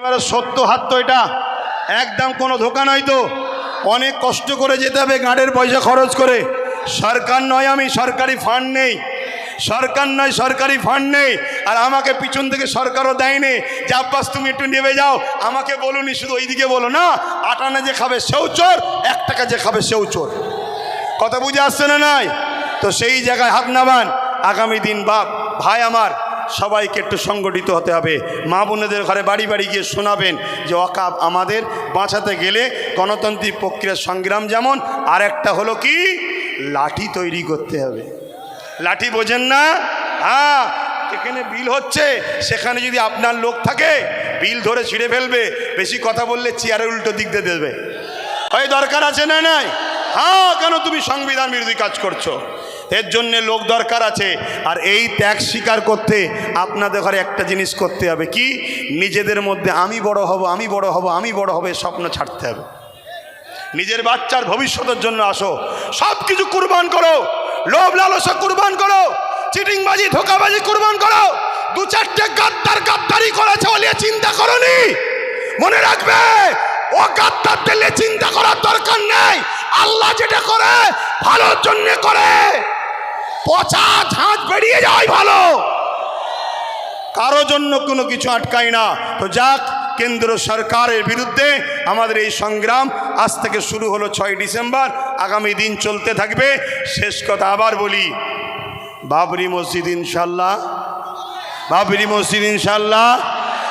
এবারে সত্য হাত তো এটা। একদম কোনো ধোকা নয় তো। অনেক কষ্ট করে যেতে হবে গাঁটের পয়সা খরচ করে। সরকার নয় আমি, সরকারি ফান্ড নেই। সরকার নয়, সরকারি ফান্ড নেই। আর আমাকে পিছন থেকে সরকারও দেয়নি। যে আব্বাস তুমি একটু নেমে যাও। আমাকে বলুনি, শুধু ওইদিকে বলো না। আটানা যে খাবে সেও চোর, এক টাকা যে খাবে সেও চোর। কথা বুঝে আসছে না নাই? তো সেই জায়গায় হাত নামান। আগামী দিন বাপ, ভাই আমার সবাইকে একটু সংগঠিত হতে হবে। মা বোনেদের ঘরে বাড়ি বাড়ি গিয়ে শোনাবেন যে অকাপ আমাদের বাঁচাতে গেলে গণতান্ত্রিক প্রক্রিয়ার সংগ্রাম যেমন আর একটা হলো কি? লাঠি তৈরি করতে হবে। লাঠি বোঝেন না? হ্যাঁ এখানে বিল হচ্ছে, সেখানে যদি আপনার লোক থাকে, বিল ধরে ছিঁড়ে ফেলবে। বেশি কথা বললে চেয়ারের উল্টো দিক দিয়ে দেবে। হয় দরকার আছে না নাই? হ্যাঁ কেন তুমি সংবিধান বিরোধী কাজ করছ? এর জন্য লোক দরকার আছে। আর এই ত্যাগ স্বীকার করতে আপনাদের ঘরে একটা জিনিস করতে হবে। কি? নিজেদের মধ্যে আমি বড় হব, আমি বড় হব, আমি বড় হবে স্বপ্ন ছাড়তে হবে। নিজের বাচ্চার ভবিষ্যতের জন্য আসো। সব কিছু কুরবান করো। লোভ লালসা কুরবান করো। চিটিংবাজি, ধোকাবাজি কুরবান করো। দু চারটে গাদ্দার গাদ্দারি করেছে বলে চিন্তা করনি? মনে রাখবে, ও গাদ্দার দিলে চিন্তা করার দরকার নেই। আল্লাহ যেটা করে, ভালোর জন্য করে। পচা ঝাঁঝ বেরিয়ে যায় ভালো। কারও জন্য কোনো কিছু আটকায় না। তো যাক, কেন্দ্র সরকারের বিরুদ্ধে আমাদের এই সংগ্রাম আজ থেকে শুরু হলো ছয় ডিসেম্বর। আগামী দিন চলতে থাকবে। শেষ কথা আবার বলি, বাবরি মসজিদ ইনশাল্লাহ বাবরি মসজিদ ইনশাল্লাহ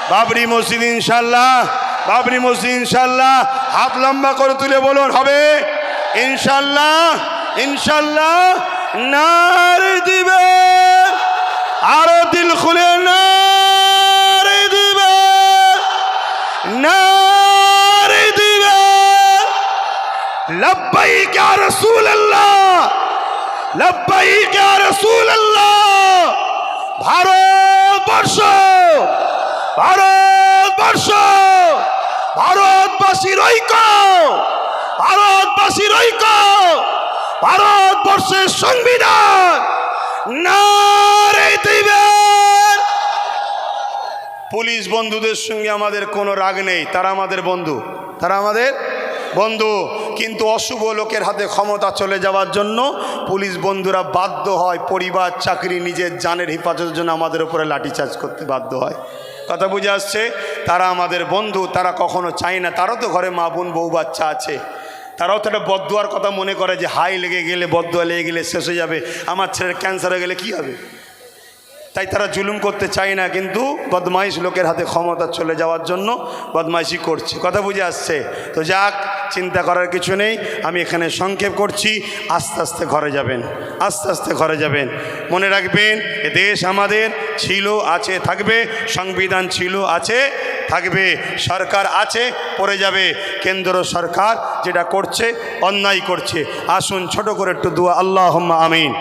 বাবরি মসজিদ ইনশাল্লাহ বাবরি মসজিদ ইনশাল্লাহ হাত লম্বা করে তুলে বলুন, হবে? ইনশাল্লাহ ইনশাল্লাহ নার দিবে, আরও দিল খুলে নারে দিবে নারে দিবে। লব্বাইক ইয়া রাসূলুল্লাহ, লব্বাইক রসুল আল্লাহ ভারতবর্ষ ভারতবর্ষ, ভারতবাসীর ঐক্য। ভারতবাসীর ঐক্য, ভারতবর্ষের সংবিধান পুলিশ বন্ধুদের সঙ্গে আমাদের কোনো রাগ নেই, তারা আমাদের বন্ধু, তারা আমাদের বন্ধু। কিন্তু অশুভ লোকের হাতে ক্ষমতা চলে যাওয়ার জন্য পুলিশ বন্ধুরা বাধ্য হয় পরিবার, চাকরি, নিজের জানের হেফাজতের জন্য আমাদের উপরে লাঠিচার্জ করতে বাধ্য হয়। কথা বুঝে আসছে? তারা আমাদের বন্ধু, তারা কখনো চায় না। তারও তো ঘরে মা বোন, বউ বাচ্চা আছে। তারাও তো একটা বদুয়ার কথা মনে করে যে হাই লেগে গেলে বদুয়া লেগে গেলে শেষ হয়ে যাবে। আমার ছেলের ক্যান্সার হয়ে গেলে কী হবে? তাই তারা জুলুম করতে চায় না, কিন্তু বদমাইশ লোকের হাতে ক্ষমতা চলে যাওয়ার জন্য বদমাইশি করছে। কথা বুঝে আসছে? তো যাক, চিন্তা করার কিছু নেই। আমি এখানে সংক্ষেপ করছি। আস্তে আস্তে ঘরে যাবেন, আস্তে আস্তে ঘরে যাবেন। মনে রাখবেন, এ দেশ আমাদের ছিল, আছে, থাকবে, সংবিধান ছিল, আছে। থাকবে, সরকার আছে, পড়ে যাবে। কেন্দ্র সরকার যেটা করছে, অন্যায় করছে। আসুন ছোট করে একটু দুয়া আল্লাহ আমিন।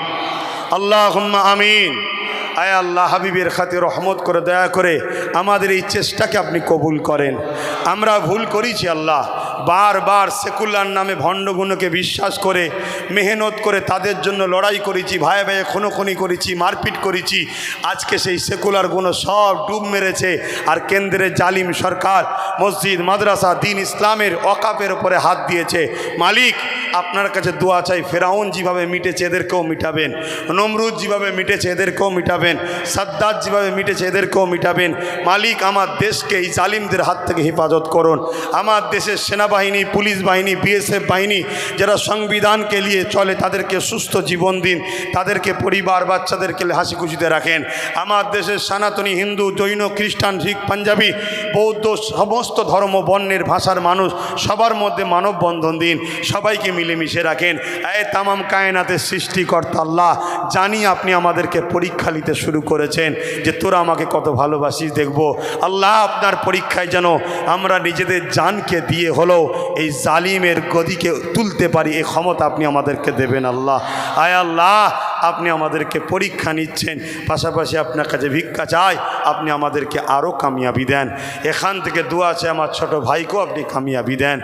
আল্লাহ আমিন। আয় আল্লাহ, হাবিবের খাতে রহমত করে, দয়া করে আমাদের এই চেষ্টাকে আপনি কবুল করেন। আমরা ভুল করেছি আল্লাহ। বারবার সেকুলার নামে ভণ্ডগুণকে বিশ্বাস করে, মেহনত করে তাদের জন্য লড়াই করেছি ভাই ভাইয়ে খুনোখুনি করেছি, মারপিট করেছি। আজকে সেই সেকুলার গুণ সব ডুব মেরেছে আর কেন্দ্রের জালিম সরকার, মসজিদ, মাদ্রাসা, দিন ইসলামের অকাপের উপরে হাত দিয়েছে। মালিক আপনার কাছে দোয়া চাই, ফেরাউন যেভাবে মিটেছে এদেরকেও মিটাবেন, নমরুদ যেভাবে মিটেছে এদেরকেও মিটাবেন সাদ্দাত যেভাবে মিটেছে এদেরকেও মিটাবেন, মালিক আমার দেশকে এই জালিমদের হাত থেকে হেফাজত করুন। আমার দেশের সেনাবাহিনী, পুলিশ বাহিনী, বিএসএফ বাহিনী যারা সংবিধানকে নিয়ে চলে, তাদেরকে সুস্থ জীবন দিন, তাদেরকে পরিবার, বাচ্চাদেরকে হাসি খুশিতে রাখেন। আমার দেশের সনাতনী, হিন্দু, জৈন, খ্রিস্টান, শিখ, পাঞ্জাবি, বৌদ্ধ, সমস্ত ধর্ম, বর্ণের ভাষার মানুষ সবার মধ্যে মানববন্ধন দিন। সবাইকে মিলেমিশে রাখেন। এ তামাম কায়নাতের সৃষ্টিকর্তা আল্লাহ জানি আপনি আমাদেরকে পরীক্ষা নিতে শুরু করেছেন যে তোরা আমাকে কত ভালোবাসিস, দেখব। আল্লাহ আপনার পরীক্ষায় যেন আমরা নিজেদের জানকে দিয়ে হলেও এই জালিমের গদিকে তুলতে পারি এই ক্ষমতা আপনি আমাদেরকে দেবেন আল্লাহ। আয় আল্লাহ আপনি আমাদেরকে পরীক্ষা নিচ্ছেন, পাশাপাশি আপনার কাছে ভিক্ষা চাই, আপনি আমাদেরকে আরও কামিয়াবি দেন। এখান থেকে দু আছে আমার ছোট ভাইকেও আপনি কামিয়াবি দেন।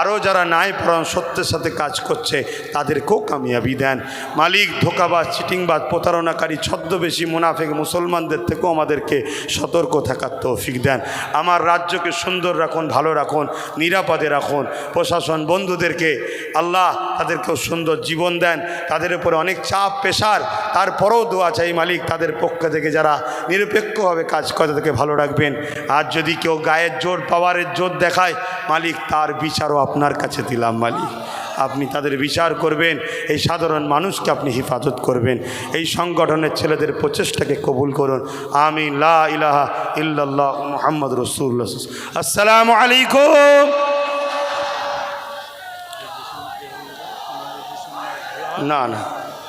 আরও যারা নাই পড়ান, সত্যের সাথে কাজ করছে, তাদেরকেও কামিয়াবি দেন। মালিক, ধোকাবাজ, চিটিংবাজ, প্রতারণাকারী, ছদ্মবেশী, মুনাফেক, মুসলমানদের থেকেও আমাদেরকে সতর্ক থাকার তৌফিক দেন। আমার রাজ্যকে সুন্দর রাখুন, ভালো রাখুন, নিরাপদে রাখুন। প্রশাসন, বন্ধুদেরকে আল্লাহ তাদেরকেও সুন্দর জীবন দেন। তাদের উপরে অনেক চাপ পেশার তারপরেও দোয়া চাই মালিক তাদের পক্ষ থেকে যারা নিরপেক্ষভাবে কাজ করে তাদেরকে ভালো রাখবেন। আর যদি কেউ গায়ের জোর, পাওয়ারের জোর দেখায়, মালিক তার বিচারও আপনার কাছে দিলাম মালিক। আপনি তাদের বিচার করবেন, এই সাধারণ মানুষকে আপনি হেফাজত করবেন। এই সংগঠনের ছেলেদের প্রচেষ্টাকে কবুল করুন। আমিন। লা ইলাহা ইল্লাল্লাহ মোহাম্মদ রসুল্লাহ আসসালামু আলাইকুম। না না।